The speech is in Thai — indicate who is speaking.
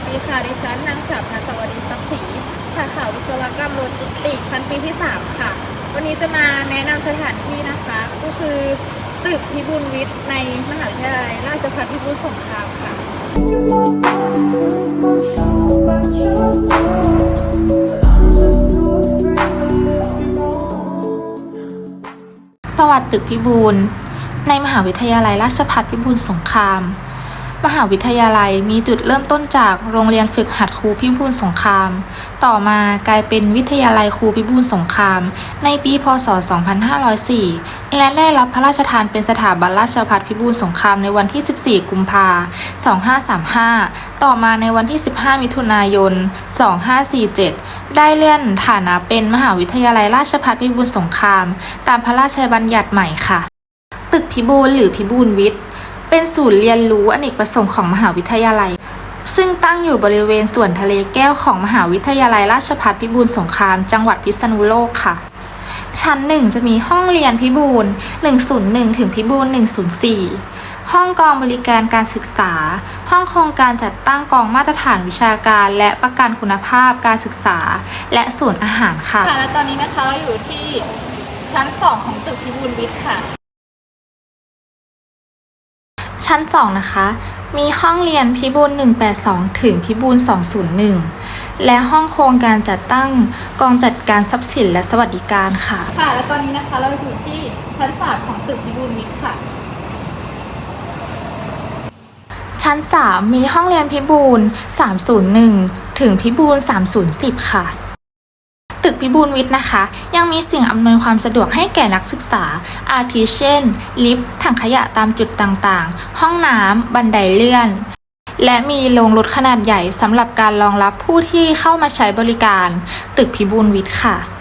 Speaker 1: สดีค่ะ ดิฉันนางสาวพันตวดีศักดิ์ศรีสาขาวิศวกรรมโลจิสติกส์ชั้นปีที่ 3 ค่ะ วันนี้จะมาแนะนำสถานที่นะคะ ก็คือตึกพิบูลวิทย์ในมหาวิทยาลัยราชภัฏพิบูลสงครามค่ะ
Speaker 2: ประวัติตึกพิบูลในมหาวิทยาลัยราชภัฏพิบูลสงคราม มหาวิทยาลัยมีจุดเริ่มต้นจากโรงเรียนฝึกหัดครูพิบูลสงคราม ต่อมากลายเป็นวิทยาลัยครูพิบูลสงคราม ในปีพศ 2504 และได้รับพระราชทานเป็นสถาบันราชภัฏพิบูลสงครามในวันที่ 14 กุมภา2535 ต่อมาในวันที่ 15 มิถุนายน 2547 ได้เลื่อนฐานะเป็นมหาวิทยาลัยราชภัฏพิบูลสงคราม ตามพระราชบัญญัติใหม่ค่ะ ตึกพิบูลหรือพิบูลวิทย์ เป็นศูนย์เรียนรู้อเนกประสงค์ของมหาวิทยาลัย ซึ่งตั้งอยู่บริเวณส่วนทะเลแก้วของมหาวิทยาลัยราชภัฏพิบูลสงคราม จังหวัดพิษณุโลกค่ะ ชั้นหนึ่งจะมีห้องเรียนพิบูล101 ถึงพิบูล104 ห้องกองบริการการศึกษา ห้องโครงการจัดตั้งกองมาตรฐานวิชาการ และประกันคุณภาพการศึกษา และศูนอาหารค่ะ
Speaker 1: ค่ะและตอนนี้นะคะเราอยู่ที่ชั้น 2 ของตึกพิบูลวิทย์ค่ะ
Speaker 2: ชั้น 2 นะคะ มีห้องเรียนพิบูล182 ถึงพิบูล201 และห้องโครงการจัดตั้งกองจัดการทรัพย์สินและสวัสดิการค่ะ
Speaker 1: ค่ะ และตอนนี้นะคะเราอยู่ที่ชั้น 3 ของตึกพิบูลวิทย์ค่ะ
Speaker 2: ชั้น 3 มีห้องเรียนพิบูล301 ถึงพิบูล3010 ค่ะ ตึกพิบูลวิทย์นะคะ ยังมีสิ่งอำนวยความสะดวกให้แก่นักศึกษา อาทิเช่น ลิฟต์ถังขยะตามจุดต่างๆ ห้องน้ำบันไดเลื่อน และมีโรงรถขนาดใหญ่สำหรับการรองรับผู้ที่เข้ามาใช้บริการ ตึกพิบูลวิทย์ค่ะ